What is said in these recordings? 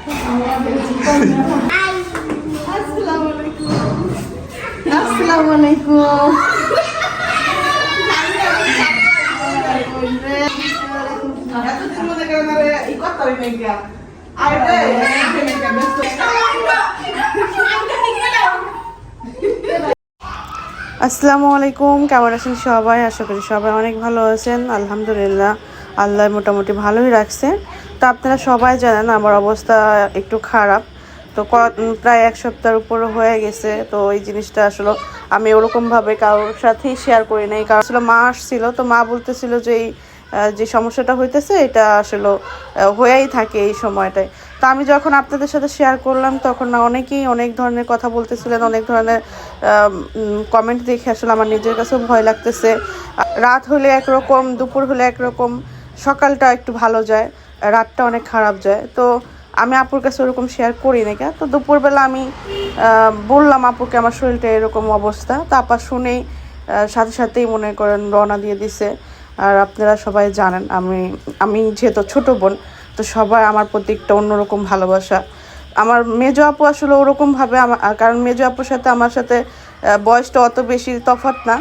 আসসালামু আলাইকুম মনে কেমন আছেন সবাই? আশা করি সবাই অনেক ভালো আছেন। আলহামদুলিল্লাহ, আল্লাহ মোটামুটি ভালোই রাখছে। তো আপনারা সবাই জানেন আমার অবস্থা একটু খারাপ। তো প্রায় এক সপ্তাহের উপরে হয়ে গেছে। তো এই জিনিসটা আসলে আমি ওরকমভাবে কারোর সাথেই শেয়ার করি নাই। কারণ আসলে মা আসছিল, তো মা বলতেছিল যে এই যে সমস্যাটা হইতেছে, এটা আসলে হয়েই থাকে এই সময়টায়। তো আমি যখন আপনাদের সাথে শেয়ার করলাম, তখন না অনেকেই অনেক ধরনের কথা বলতেছিলেন, অনেক ধরনের কমেন্ট দেখে আসলে আমার নিজের কাছেও ভয় লাগতেছে। রাত হলে একরকম, দুপুর হলে একরকম, সকালটা একটু ভালো যায়। রাতটা অনেক খারাপ যায়। তো আমি আপুর কাছে ওরকম শেয়ার করি না তো দুপুরবেলা আমি বললাম আপুকে আমার শরীরটা এরকম অবস্থা। তো আপা শুনেই সাথে সাথেই মনে করেন রওনা দিয়ে দিছে। আর আপনারা সবাই জানেন, আমি আমি যেহেতু ছোটো বোন, তো সবাই আমার প্রতি একটা অন্যরকম ভালোবাসা। আমার মেজো আপু আসলে ওরকমভাবে, আমার, কারণ মেজো আপুর সাথে, আমার সাথে বয়সটা অত বেশি তফাৎ না।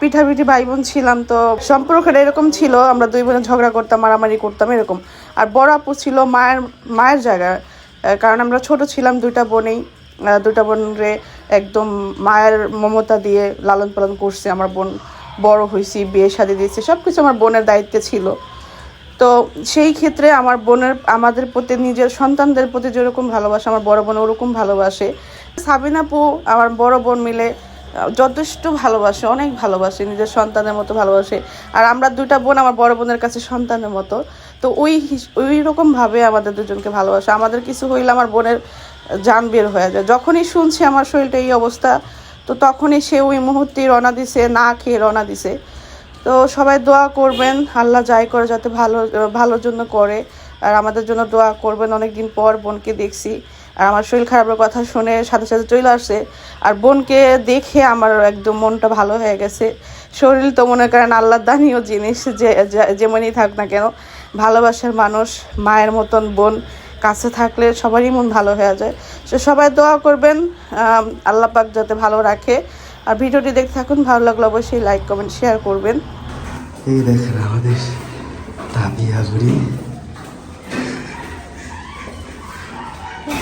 পিঠাপিঠি ভাই বোন ছিলাম তো সম্পর্কটা এরকম ছিল, আমরা দুই বোনে ঝগড়া করতাম, মারামারি করতাম, এরকম। আর বড় আপু ছিল মায়ের মায়ের জায়গায় কারণ আমরা ছোট ছিলাম দুইটা বোনেই দুইটা বোনরে একদম মায়ের মমতা দিয়ে লালন পালন করছে, আমার বোন বড় হয়েছি বিয়ে শাদি দিয়েছে সব কিছু আমার বোনের দায়িত্বে ছিল। তো সেই ক্ষেত্রে আমার বোনের, আমাদের প্রতি, নিজের সন্তানদের প্রতি যেরকম ভালোবাসে, আমার বড় বোন ওরকম ভালোবাসে। সাবিনাপু আমার বড় বোন মিলে যথেষ্ট ভালোবাসে, অনেক ভালোবাসে, নিজের সন্তানের মতো ভালোবাসে। আর আমরা দুইটা বোন, আমার বড় বোনের কাছে সন্তানের মতো। তো ওই ওই রকমভাবে আমাদের দুজনকে ভালোবাসে। আমাদের কিছু হইলে আমার বোনের যান বের হয়ে যায়। যখনই শুনছি আমার শরীরটা এই অবস্থা, তো তখনই সে ওই মুহূর্তে রওনা দিছে, না খেয়ে রওনা দিছে। তো সবাই দোয়া করবেন, আল্লাহ যাই করে যাতে ভালো, ভালোর জন্য করে। আর আমাদের জন্য দোয়া করবেন। অনেকদিন পর বোনকে দেখছি। আর আমার শরীর খারাপের কথা শুনে সাথে সাথে চলে আসছে। আর বোনকে দেখে আমার একদম মনটা ভালো হয়ে গেছে। শরীর তো মনে করেন আল্লাহ দানীয় জিনিস, যে যেমনই থাক না কেন। ভালোবাসার মানুষ, মায়ের মতন বোন, কাছে থাকলে সবারই মন ভালো হয়ে যায়। সে সবাই দোয়া করবেন আল্লাহ পাক যাতে ভালো রাখে। আর ভিডিওটি দেখতে থাকুন, ভালো লাগলে অবশ্যই লাইক, কমেন্ট, শেয়ার করবেন। এই দেখেন আমাদের তাবিয়া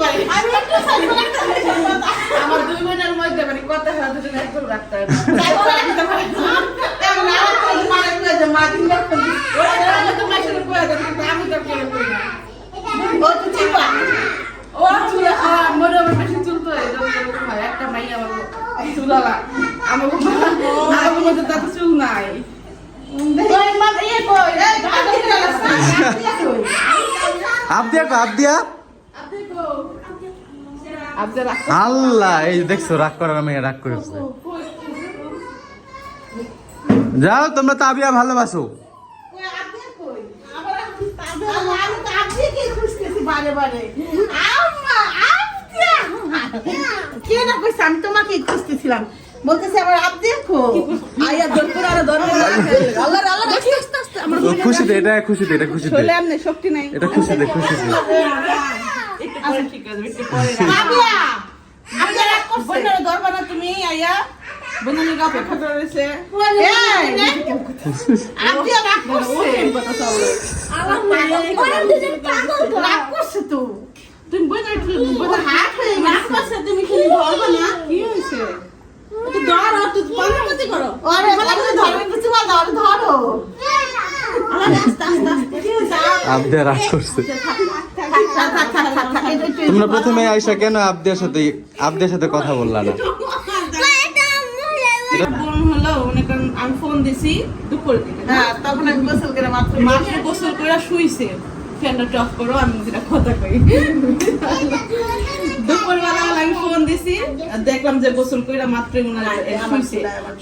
করে রাখতে পারি। আমি একটু সাইড করে রাখতে পারি আমার দুই বোনের মধ্যে মানে কত দুজন একদম রাখতে সাইড করে রাখতে পারি এমন আমার তো মানে কই যে মা দিন রাখতে ওরা আমি তো মাসের কই দেন কিন্তু আমি তো কেন কই না। ও তো চিপা ও চুল আমার আমার বেশি চুল তো একটা মাই আমার চুলালা আমার আমার মধ্যে তাতে চুল নাই। কই মা ইয়ে কই? আল্লাহ এই দেখছ রাগ করার আমি রাগ করেছে যাও তোমরা তাবিয়া ভালোবাসো। আমি তোমাকে খুঁজতেছিলাম বলতেছি আবার আপ দেখো আয়া দরকার আর দরকার আল্লাহ আল্লাহ আস্তে আস্তে আস্তে আমার ও খুশিতে এটা খুশিতে এটা খুশিতে। চলে আমনে শক্তি নাই। এটা খুশিতে খুশিতে। পরে রাগ তুমি আইয়া বন্ধুরা গা অপেক্ষা করছে। তুমি বন্ধুরা বন্ধুরা হাত তুমি খালি বলবা না। কি হইছে তুই ধর তুই পাগল ধর আস্তে আস্তে আস্তে। তোমরা প্রথমে আইসা কেন আবদিয়ার সাথে আবদিয়ার সাথে কথা বললা না? বোন হলো মনে করেন আমি ফোন দিছি দুপুর দিকে হ্যাঁ, তখন আমি গোসল করে মাত্র মাত্র গোসল করে শুইছে। ফ্যানটা অফ করো আমি যেটা কথা কই। দুপুরবেলা আমি ফোন দিছি দেখলাম যে গোসল মাত্র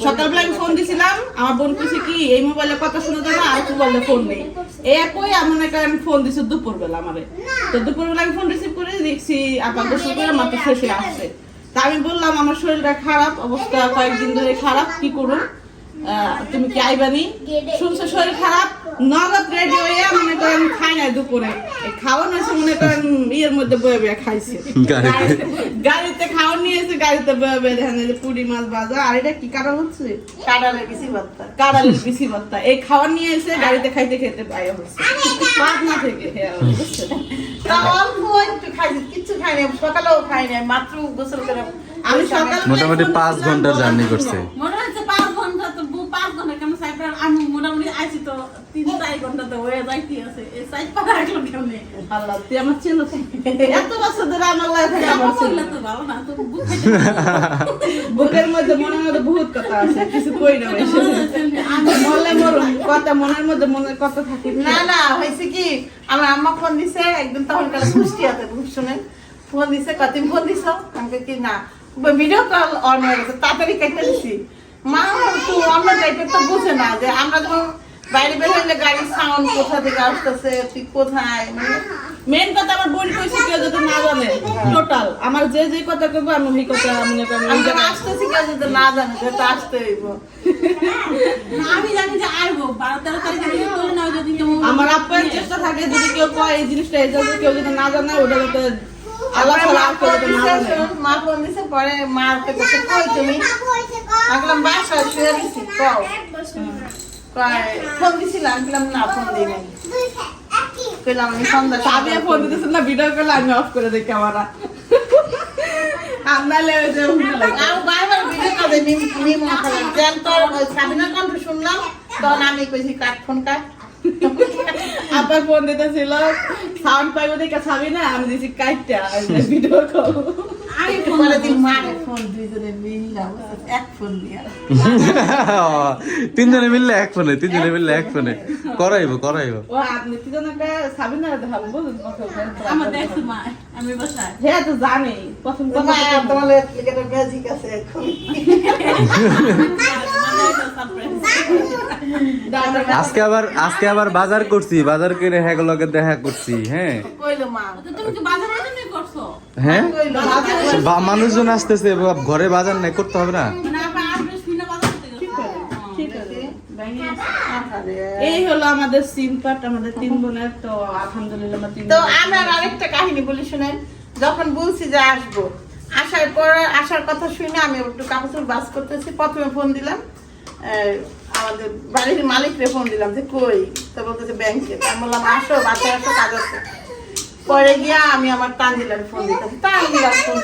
সকালবেলা আমি ফোন দিছিলাম, আমার বোন কইছে কি, এই মোবাইলে কথা শোনা আর ফোন নেই। একই আমি মনে করেন ফোন দিছি দুপুরবেলা আমারে। তো দুপুরবেলা আমি ফোন রিসিভ করে দেখছি আপা গোসল করে মাত্র শেষ আসছে। তা আমি বললাম, আমার শরীরটা খারাপ, অবস্থা কয়েকদিন ধরে খারাপ, কি করুন তুমি কি আইবানি শুনছো শরীর খারাপ? নগদ রেডি হয়ে মনে করেন খাই নাই দুপুরে। এই খাওয়ানো হয়েছে মনে করেন ইয়ের মধ্যে বয়ে বয়ে খাইছে। গাড়িতে। খাওয়ান নিয়ে এসে গাড়িতে বয়ে বয়ে দেখেন যে পুরি মাছ ভাজা। আর এটা কি কাটা হচ্ছে? কাঁড়ালের বেশি ভর্তা। কাড়ালের পিসি ভর্তা। এই খাওয়ার নিয়ে এসে গাড়িতে খাইতে খেতে পাই হচ্ছে পাটনা থেকে হ্যাঁ? তা অল্প একটু খাইছি কিচ্ছু খাইনি সকালেও খাইনি মাত্র গোসল করে আমি সকাল মোটামুটি পাঁচ ঘণ্টার জার্নি করছে। মনে হচ্ছে ঘণ্টা তো বু- পাঁচ ঘণ্টা কেমন সাইকেল আমি মোটামুটি আইছি তো তিন চার ঘণ্টা তো হয়ে যাইতে আছে। এই সাইড পা রাখল কেমনে? আল্লাহ তুই আমার চিনো এত বছর ধরে আমার লাইফে আমার আমার চিনো। তো ভালো না তো বুকের মধ্যে মনের মধ্যে বহুত কথা আছে কিছু কই না আমি মরুন কথা মনের মধ্যে মনের কথা থাকি। না না হয়েছে কি আমার আম্মা ফোন দিছে একদম তখন কালে পুষ্টি আছে শুনে ফোন দিছে কত ফোন দিছ? আমি কি না। ভিডিও কল অন হয়ে গেছে তাড়াতাড়ি কেটে দিছি। মা তো অন্য টাইপের তো বুঝে না যে আমরা যখন বাইরে বের হইলে গাড়ির সাউন্ড কোথা থেকে আসতেছে তুই কোথায়? মানে মেন কথা আমার বোন কইছে কেউ যদি না জানে টোটাল আমার যে যে কথা কইবো আমি ওই কথা মনে আমি যখন আসতেছি কেউ যদি না জানে যে তো আসতে হইব। আমি জানি যে আসব বারো তেরো তারিখে আমি নাও যদি কেউ আমার আপ্যায়ন চেষ্টা থাকে যদি কেউ কয় এই জিনিসটা এই কেউ যদি না জানে ওটা যাতে আল্লাহ ছাড়া আর কেউ যাতে না। জানে মা ফোন দিছে পরে মা কাছে কই তুমি? আগলাম বাসায় শুয়ে দিছি কও। ফোন দিছিলাম আমি না ফোন দিই নাই। কইলাম আমি সন্ধ্যা আমি ফোন দিতেছি না ভিডিও করলে আমি অফ করে দিই ক্যামেরা। আমনালে ওই যে আমি বারবার ভিডিও করে নিম নিম খালাম যেন তোর সাবিনার কণ্ঠ শুনলাম তখন আমি কইছি কাট ফোন কাট। আবার ফোন দিতেছিল সাউন্ড পাইব দেখে ছাবি না আমি দিছি কাইটটা ভিডিও কল আমি পরে দিন। মারে ফোন দুইজনে মিললাম এক ফোন দিয়া। তিনজনে মিললে এক ফোনে তিনজনে মিললে এক ফোনে। করাইবো করাইবো। হ্যাঁ আজকে আবার আজকে আবার বাজার করছি বাজার করে হ্যাঁ লগে দেখা করছি হ্যাঁ। কইলো মা। তুমি কি বাজারের জন্য করছ? হ্যাঁ? মানুষজন আসতেছে ঘরে বাজার নাই করতে হবে না। এই হলো আমাদের সিম কার্ড আমাদের তিন বোনের তো আলহামদুলিল্লাহ তো আমরা আরেকটা কাহিনী বলি শুনেন। যখন বলছি যে আসব আসার পর আসার কথা শুনে আমি একটু কাপড় বাস করতেছি প্রথমে ফোন দিলাম। আহ, আমাদের বাড়ির মালিকরে ফোন দিলাম যে কই? তো বলতেছে ব্যাংকে। আমি বললাম আসো বাসায় আসো কাজ আছে। পরে গিয়া আমি আমার তানজিলার ফোন দিতাম তানজিলার ফোন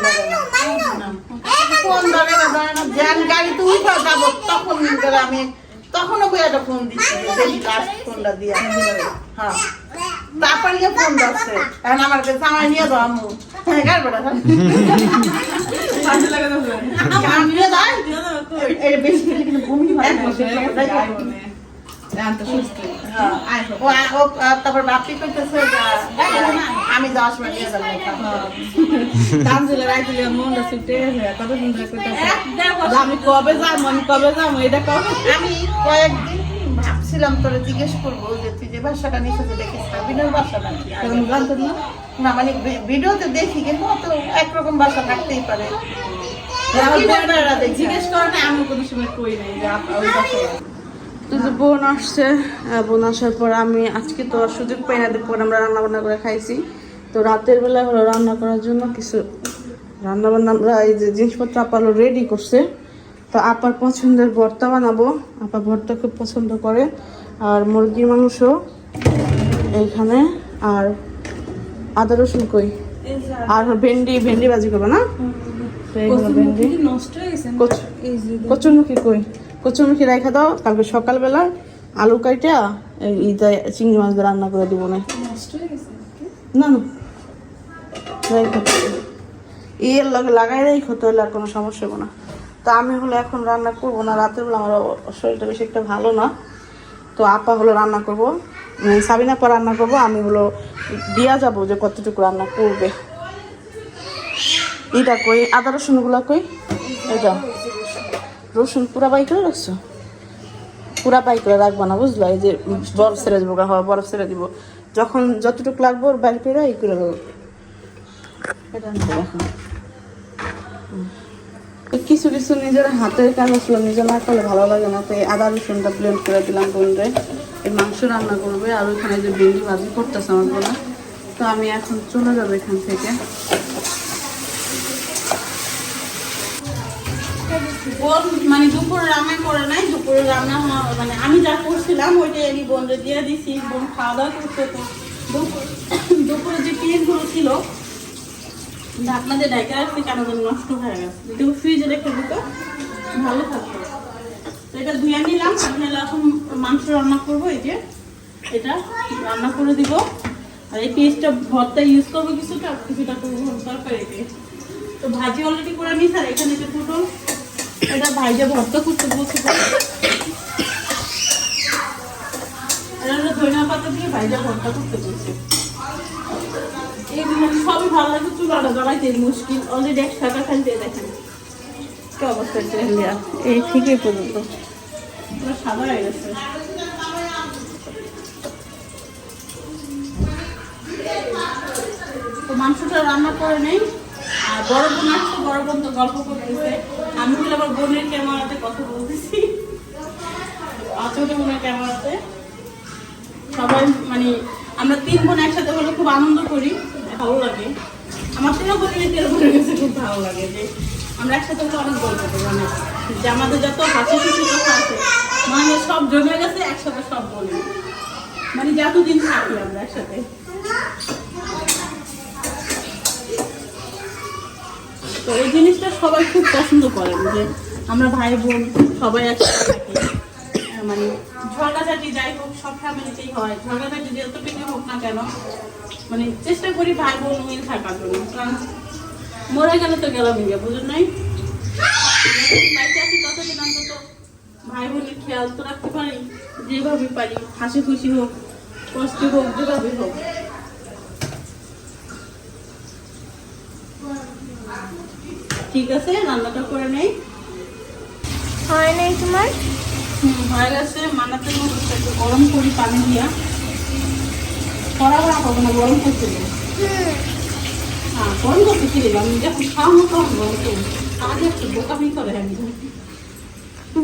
ফোন ধরে না ধরে না। জ্যান গাড়িতে উঠে যাব তখন করে আমি তখনও বই একটা ফোন দিচ্ছি লাস্ট ফোনটা দিয়ে। হ্যাঁ। তারপরে গিয়ে ফোন দিচ্ছে এখন আমার কাছে আমার নিয়ে যাও আম্মু। হ্যাঁ বেটা। আমি নিয়ে যাই এটা বেশি কিন্তু বমি তারপর বাপি কইতেছে আমি যাব মনটা ছুটে কত সুন্দর যে আমি কবে যাব আমি কবে যাব এটা কবে? আমি কয়েকদিন ভাবছিলাম তোরে জিজ্ঞেস করব যে তুই যে ভাষাটা নিচে দেখিস বিনোর ভাষা নাকি? না? মানে ভিডিওতে দেখি কিন্তু অত একরকম ভাষা থাকতেই পারে। দেখে? জিজ্ঞেস করে না আমি কোনো সময় কই নাই যে ওই বাসায় তো যে বোন আসছে বোন আসার পর আমি আজকে তো সুযোগ পাই না দুপুর আমরা রান্না বান্না করে খাইছি। তো রাতের বেলা হলো রান্না করার জন্য কিছু রান্না বান্না আমরা এই যে জিনিসপত্র আপালো রেডি করছে। তো আপার পছন্দের ভর্তা বানাবো। আপা ভর্তা খুব পছন্দ করে। আর মুরগির মাংস এইখানে। আর আদা রসুন কই? আর ভেন্ডি ভেন্ডি ভাজি করব না? এই ভেন্ডি। নষ্ট হয়ে গেছে কচু- কচুরমুখী কই? কচুরমুখী রেখে দাও কালকে সকালবেলা আলু কাইটা এই ইটা চিংড়ি মাছ দিয়ে রান্না করে দিব না না। না যাই এর লগে লাগাই দেয় ক্ষতি হলে আর কোনো সমস্যা হবে না। তো আমি হলো এখন রান্না করব না রাতের বেলা আমার শরীরটা বেশি একটা ভালো না। তো আপা হলো রান্না করব সাবিনা পর রান্না করব আমি হলো দিয়া যাব যে কতটুকু রান্না করবে। এটা কই আদা রসুনগুলো কই? এটা রসুন পুরা বাই করে রাখছো? পুরা বাই করে রাখব না, বুঝলো? এই যে বরফ ছেড়ে দেবো হওয়া বরফ ছেড়ে দিব। যখন যতটুকু লাগবো ওর বাইর করে এই করে দেবো। কিছু কিছু নিজের হাতের কাজ আসলে নিজে না করলে ভালো লাগে না। তো এই আদা রসুনটা ব্লেন্ড করে দিলাম বোনরে। এই মাংস রান্না করবে আর ওইখানে যে ভেন্ডি ভাজি করতেছে আমার বোনা। তো আমি এখন চলে যাব এখান থেকে। মানে দুপুরে রান্না করে নাই, দুপুরে রান্না মানে আমি যা করছিলাম ওইটাই আমি বোনরে দিয়ে দিছি, বোন খাওয়া দাওয়া করতে তো। দুপুরে যে পিসগুলো ছিল আপনাদের ডাইকা রাখতে কেন যেন নষ্ট হয়ে গেছে। যদি ফ্রিজে রেখে দিত, ভালো থাকতো তো এটা ধুয়ে নিলাম আমি হলো এখন মাংস রান্না করব, এই যে। এটা রান্না করে দিব। আর এই পেস্টটা ভর্তা ইউজ করব কিছুটা কিছুটা করব তরকারিতে। তো ভাজি অলরেডি করে নিস আর এখানে যে পটল এটা ভাইজা ভর্তা করতে বলছি তো। এটা হলো ধনিয়া পাতা দিয়ে ভাইজা ভর্তা করতে বলছি। এইগুলো সবই ভালো লাগে? চুলাটা জ্বালাইতে মুশকিল। অলরেডি এক টাকা খাইতে দেখেন। কি অবস্থা এই ঠিকই পর্যন্ত সাদা হয়ে গেছে। তো মাংসটা রান্না করে নেই? আর বড় বোন আসছে বড় বোন তো গল্প করতেছে। আমি বলে আবার বোনের ক্যামেরাতে কথা বলতেছি। ছোট বোনের ক্যামেরাতে। সবাই মানে আমরা তিন বোন একসাথে হলে খুব আনন্দ করি, ভালো লাগে। আমার তেরো বোনের তেরো বোনের কাছে খুব ভালো লাগে। যে, আমরা একসাথে হলে অনেক গল্প করি, অনেক। যে, আমাদের যত হাসি খুশি কথা আছে মানে সব জমে গেছে, একসাথে সব বলি। মানে যতদিন থাকি আমরা একসাথে। তো এই জিনিসটা সবাই খুব পছন্দ করেন যে আমরা ভাই বোন সবাই একসাথে থাকি। মানে ঝগড়াঝাটি যাই হোক, সব ফ্যামিলিতেই হয়। ঝগড়াঝাটি যতটুকু হোক না কেন মানে চেষ্টা করি ভাই বোন মিল থাকার জন্য। কারণ মরে গেলে তো গেলাম গিয়ে বুঝুন নাই? বাইচে আছি ততদিন অন্তত। ভাই বোনের খেয়াল তো রাখতে পারি, যেভাবে পারি, হাসি খুশি হোক, কষ্ট হোক, যেভাবে হোক। ঠিক আছে? রান্নাটা করে নেই। হয় নাই তোমার? হয়ে গেছে। মানাতে একটু গরম করি পানি দিয়া। কড়া কড়া করব না গরম করতে হ্যাঁ গরম করতে কি দিলাম? আমি যখন খাওয়ানো তখন গরম করব আগে একটু বোকামি করে একদম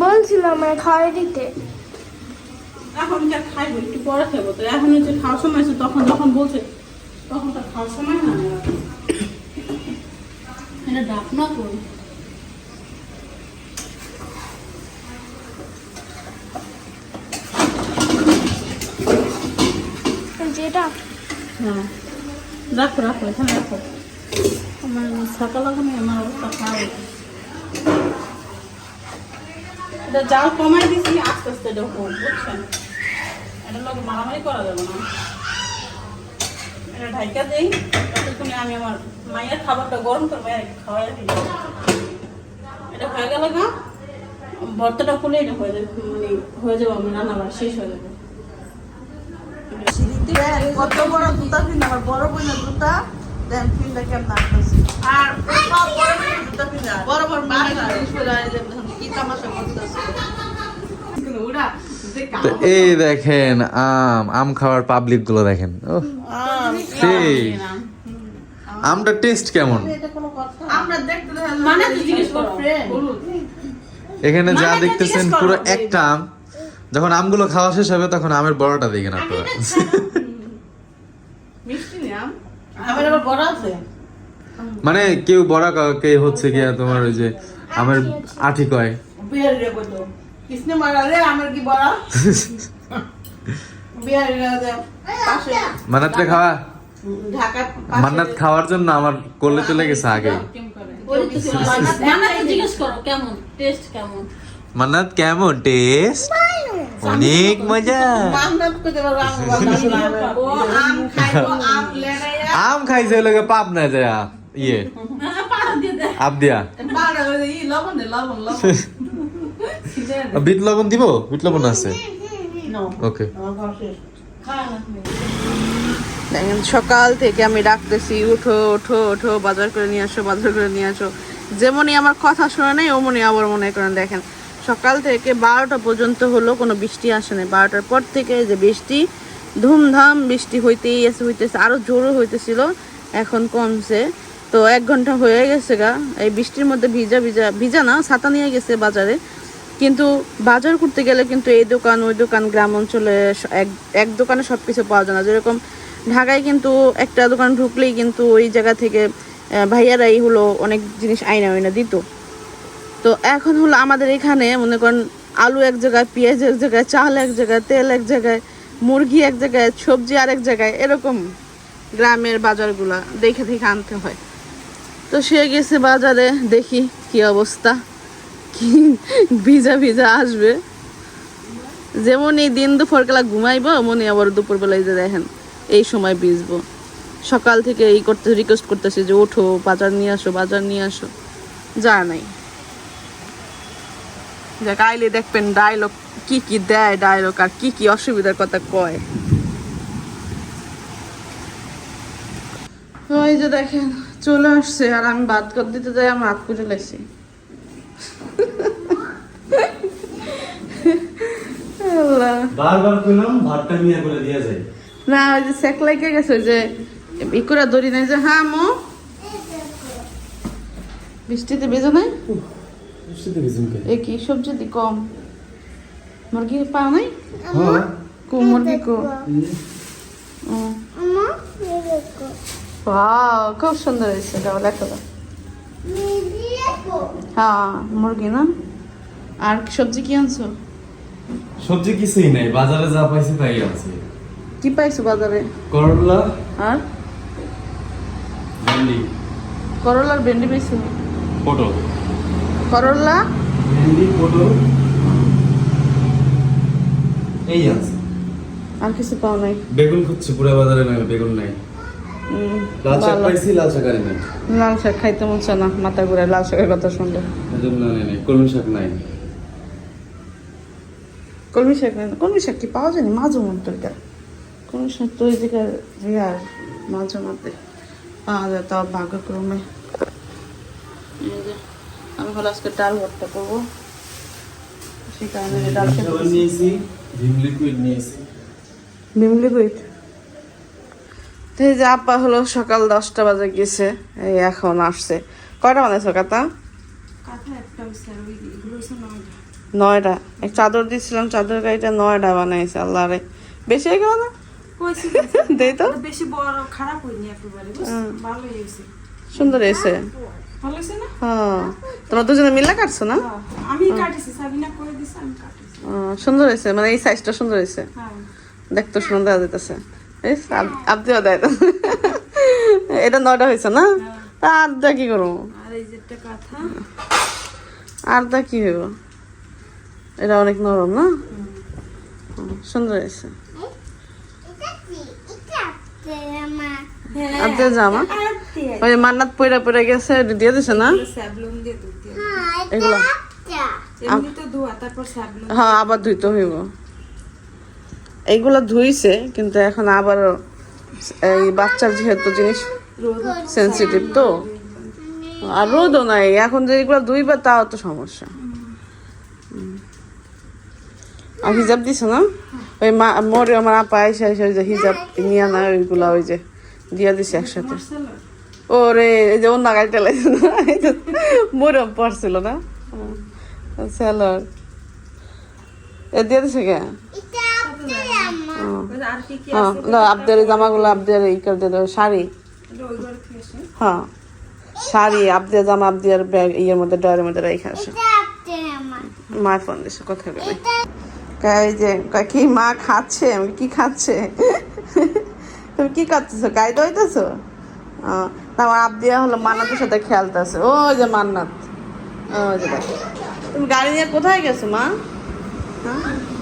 বলছিল আমার খাওয়াই দিতে। এখন যা খাইবো একটু পরে খাব তো এখন যে খাওয়ার সময় আছে তখন যখন বলছে তখন তো খাওয়ার সময় না। এটা ডাক না করুন যেটা? হ্যাঁ। রাখো রাখো এখানে রাখো। আমার সকাল লাগানো আমার অবস্থা খারাপ হয়েছে। এটা জাল কমাই দিছি আস্তে আস্তে এটা হোক বুঝছেন? এটা লোক মারামারি করা যাবে না। এটা ঢাইকা দেই ততক্ষণে আমি আমার মায়ের খাবারটা গরম করব আর খাওয়াই দিই। এটা হয়ে গেল গা। ভর্তাটা খুলে এটা হয়ে যাবে মানে হয়ে যাবে আমার রান্নাবার শেষ হয়ে যাবে। কত বড় জুতা পিন আমার বড় বোনের জুতা দেন পিনটা কেমন আসতেছে। আর বড় বোনের জুতা পিনা বড় বড় বাসা কি তামাশা করতেছে? তো এই দেখেন আম আম খাওয়ার পাবলিকগুলো দেখেন ওহ, সেই আমটা টেস্ট কেমন? আমরা দেখতে মানে। এখানে যা মানে দেখতেছেন পুরো একটা আম। যখন আমগুলো খাওয়া শেষ হবে তখন আমের বড়টা দেখেন আপনারা। মিষ্টি নিয়াম আমার আবার বড় আছে? মানে কেউ বড় কা- কে হচ্ছে কি তোমার ওই যে আমের আঠি কয়? রে মারালে আমার কি মান্নাতটা খাওয়া? মান্নাত খাওয়ার জন্য আমার কোলে চলে গেছে আগে। মানে মান্নাত কেমন? টেস্ট? অনেক মজা। আম খাইছে লোকে পাপ না যায় ইয়ে। দেয় আপ দিয়া। লবণ লবণ লবণ। বিট লবণ দিব? বিট লবণ আছে? ওকে দেখেন সকাল থেকে আমি ডাকতেছি উঠো ওঠো ওঠো বাজার করে নিয়ে আসো বাজার করে নিয়ে আসো। যেমনই আমার কথা শোনা নেই অমনি আবার মনে করেন দেখেন সকাল থেকে বারোটা পর্যন্ত হলো কোনো বৃষ্টি আসে না বারোটার পর থেকে যে বৃষ্টি ধুমধাম বৃষ্টি হইতেই আছে হইতেছে আরও জোরও হইতেছিল এখন কমছে। তো এক ঘণ্টা হয়ে গেছে গা এই বৃষ্টির মধ্যে ভিজা ভিজা ভিজা না ছাতা নিয়ে গেছে বাজারে। কিন্তু বাজার করতে গেলে কিন্তু এই দোকান, ওই দোকান গ্রাম অঞ্চলে এক এক দোকানে সব কিছু পাওয়া যায় না। যেরকম ঢাকায় কিন্তু একটা দোকান ঢুকলেই কিন্তু ওই জায়গা থেকে ভাইয়ারাই হলো অনেক জিনিস আইনা আইনা দিত। তো এখন হলো আমাদের এখানে, মনে করেন আলু এক জায়গায়, পেঁয়াজ এক জায়গায়, চাল এক জায়গায়, তেল এক জায়গায়, মুরগি এক জায়গায়, সবজি আরেক জায়গায়, এরকম গ্রামের বাজারগুলা দেখে দেখে আনতে হয়। তো সে গেছে বাজারে, দেখি কি অবস্থা। ভিজা ভিজা আসবে। যেমন এই দিন দুপুরবেলা ঘুমাইবো মনে আবার দুপুরবেলায় যে দেখেন, এই সময় ভিজবো। সকাল থেকে এই করতে রিকোয়েস্ট করতেছি যে ওঠো, বাজার নিয়ে আসো, বাজার নিয়ে আসো। যা নাই। দেখ আইলে দেখবেন ডায়লগ কি কি দেয় ডায়লগ আর কি কি অসুবিধার কথা কয়। ওই যে দেখেন, চলে আসছে আর আমি ভাত কর দিতে যাই আমি হাত লাইছি আল্লাহ বারবার কইলাম ভাতটা নিয়ে করে দিয়া যায়। না ওই যে সেক লাগে গেছে যে ই করে ধরি নাই যে হ্যাঁ মো বৃষ্টিতে বেজো নাই? কে এ কি সবজি দি কম? মুরগি পাও নাই? হ্যাঁ। কো মুরগি কো? ও। ওয়াও খুব সুন্দর হয়েছে দাও দেখো দাও হ্যাঁ মুরগি না? আর কি সবজি কি আনছো? সবজি কিছুই নাই বাজারে যা পাইছি তাই আছে কি পাইছো বাজারে? করলা। আর? ভেন্ডি। করলার ভেন্ডি পাইছো? পটল। করলা? ভেন্ডি পটল। এই আছে আর কিছু পাও নাই? বেগুন খুঁজছি পুরো বাজারে নাই বেগুন নাই। লাল শাক লাল শাক লাল শাক খাইতে মন চায় না মাথা ঘুরে লাল শাকের কথা শুনলে। কলমি শাক নাই। কলমি শাক নেই কলমি শাক কি পাওয়া যায়নি মাঝে এটা কলমি শাক তো ওই রেয়ার মাঝে মধ্যে পাওয়া যায় তাও ভাগ্যক্রমে। আমি হলো আজকে ডাল ভর্তা করব। সেই কারণে ডাল নিয়েছি ভিম লিকুইড নিয়েছি। ভিম লিকুইড তো এই যে আপা হলো সকাল দশটা বাজে গেছে এই এখন আসছে। কয়টা বানাইছো কাতা নয়টা। এক চাদর দিয়েছিলাম চাদর গাড়িটা নয়টা বানাইছে আল্লাহ রে। বেশি হয়ে গেল না? দেই তো। বেশি বড় খারাপ হয়নি একেবারে হুম। হয়েছে। সুন্দর ভালো হয়েছে হ্যাঁ। তোমরা দুজনে মিলে কাটছো না? আমি কাটিছি সাবিনা করে দিছি আমি কাটিছি। সুন্দর হয়েছে মানে এই সাইজটা সুন্দর হয়েছে। হ্যাঁ। দেখতে সুন্দর দেখা যেতেছে আপনিও দেয়। এটা নয়টা হয়েছে না? তা আটটা কি করব? আটটা কি হইব? এটা অনেক নরম না? সুন্দর হয়েছে। জামা? ওই মান্নাত পয়রা পয়রা গেছে দিয়ে দিছে না? এগুলো? হ্যাঁ আবার ধুইতে হইব। এইগুলো ধুইছে, কিন্তু এখন আবার এই বাচ্চার যেহেতু জিনিস সেন্সিটিভ তো, আর রোদও নাই। এখন যে এগুলো ধুইবে তাও তো সমস্যা। আর হিজাব দিছে না? ওই মা, মরে আমার আপা এসে এসে ওই যে হিজাব নিয়ে না, ওইগুলা ওই যে দিয়া দিছে একসাথে। ওরে, এই যে অন্য গাড়ি টেলাইছে না? পড়ছিল না? স্যালার এ দিয়ে দিছে কি? হ্যাঁ না আপনার জামাগুলো আপনার এই করে দিয়ে দেবো শাড়ি হ্যাঁ শাড়ি আপনার জামা আপনার ব্যাগ ইয়ের মধ্যে ডয়ের মধ্যে রেখে আসে মা ফোন দিছে কথা বলে। এই যে কি মা খাচ্ছে? আমি কি খাচ্ছে? তুমি কি করতেছো গায়ে দইতেছো আমার আবদিয়া হলো মান্নাতের সাথে খেলতেছে। ও যে মান্নাত। ও যে দেখো। তুমি গাড়ি নিয়ে কোথায় গেছো মা? হ্যাঁ?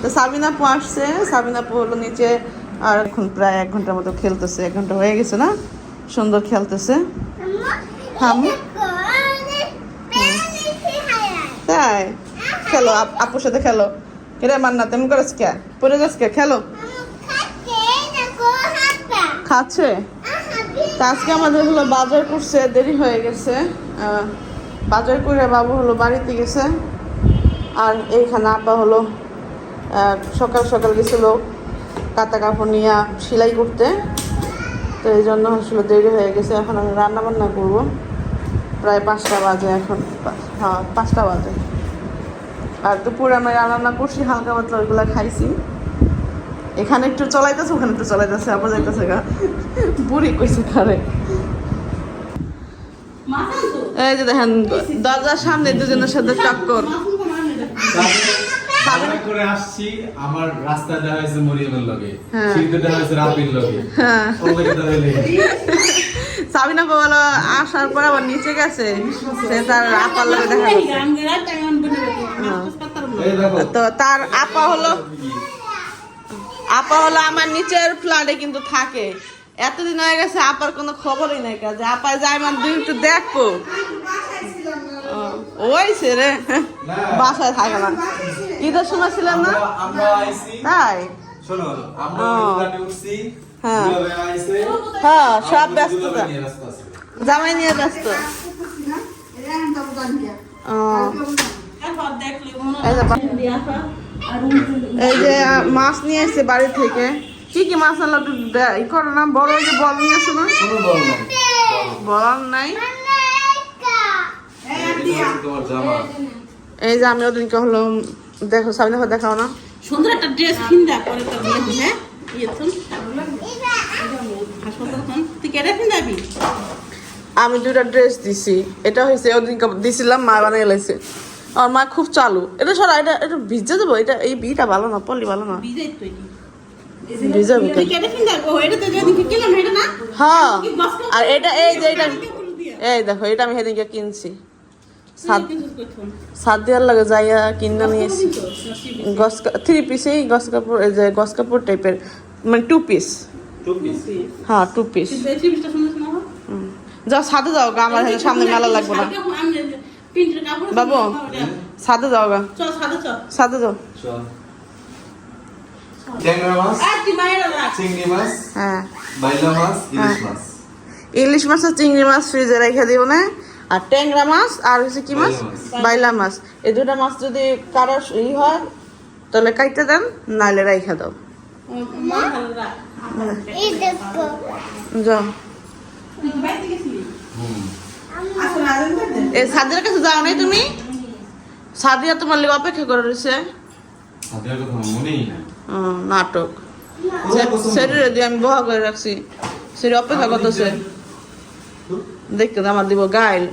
তো সাবিনা আপু আসছে। সাবিনা আপু হলো নিচে আর এখন প্রায় এক ঘণ্টার মতো খেলতেছে। এক ঘণ্টা হয়ে গেছে না? সুন্দর খেলতেছে। তাই? খেলো, আপ- আপুর সাথে খেলো। কিরে মান্না, তেমন করেছ কে? পরে যাস কে? খেলো? খাচ্ছে? তা আজকে আমাদের হলো বাজার করছে, দেরি হয়ে গেছে। বাজার করে বাবু হলো বাড়িতে গেছে। আর এইখানে আপা হলো সকাল সকাল গেছিল কাতা কাপড় নিয়ে সেলাই করতে। তো এই জন্য আসলে দেরি হয়ে গেছে। এখন আমি রান্না বান্না করব। প্রায় পাঁচটা বাজে এখন। হ্যাঁ পাঁচটা বাজে। আর দুপুরে আমি রান্না করছি হালকা পাতলা ওইগুলো খাইছি। এখানে একটু চলাইতেছে ওখানে একটু চলাইতেছে আবার যাইতেছে গা। বুড়ি কইছে খারে এই যে দেখেন দরজার সামনে দুজনের সাথে টক্কর মাথান কোনো আনে না। বাজার করে আসছি আমার রাস্তা দেখা হয়েছে মরিয়মের লগে। হ্যাঁ। সিদ্ধ দেখা হয়েছে রাবির লগে। হ্যাঁ। সাবিনা বলো আসার পর আবার নিচে গেছে? সে তার আপার লগে দেখা দেখো। তো তার আপা হলো আপা হলো আমার নিচের ফ্ল্যাটে কিন্তু থাকে। এতদিন হয়ে গেছে আপার কোনো খবরই নাই কাজে। আপা যায় মানে দুই একটু দেখব। ওই সে রে। বাসায় থাকে না। ঈদের সময় ছিলেন না? আমরা আমরা আইছি। তাই। হ্যাঁ। হ্যাঁ সব ব্যস্ততা ব্যস্ত। আছে। জামাই নিয়ে ব্যস্ত। এই যে মাছ নিয়ে এসছে বাড়ি থেকে। কি কি মাছ আনলো দে- ই করো না বড় যে বল নিয়ে আসো না। বল নাই। এই যে আমি ওদিনকে হলো দেখো সামনে দেখো দেখাও না। সুন্দর একটা ড্রেস কিনদা পরে তো বিয়ে দিলে তুই কেটে আমি দুটা ড্রেস দিছি। এটা হয়েছে ওদিনকে দিছিলাম মা বানিয়ে লাইছে। আমার মা খুব চালু। এটা সরা এটা এটা ভিজে দেবো এটা এই বিটা ভালো না পলি ভালো না। ভিজাবো হ্যাঁ। আর এটা এই যে এটা। এই দেখো এটা আমি সেদিনকে কিনছি। সাত দেওয়ার লাগে যাইয়া কিনা নিয়ে নসিবে। গস থ্রি পিসেই গস কাপড় এই যে গস কাপড় টাইপের মানে টু পিস হ্যাঁ টু পিস? যাও সাথে যাও গা আমার সামনে মেলা লাগবে না। বাবু। সাথে যাও গা। চল সাথে যাও। হ্যাঁ। হ্যাঁ। মাছ? ইলিশ মাছ আর চিংড়ি মাছ ফ্রিজে রেখে দিও না। আর ট্যাংরা মাছ আর হচ্ছে কি মাছ? বাইলা মাছ। এই দুটা মাছ যদি কারোর ই হয় তাহলে কাইতে দেন নাইলে রাইখা দাও। যাও। সাদিয়ার কাছে যাও নাই তুমি? সাদিয়া তোমার লেগে অপেক্ষা করে রয়েছে। নাটক। শরীরে দিয়ে আমি বহা করে রাখছি। শরীর অপেক্ষা করতেছে। দেখতে আমার দিব গাইল।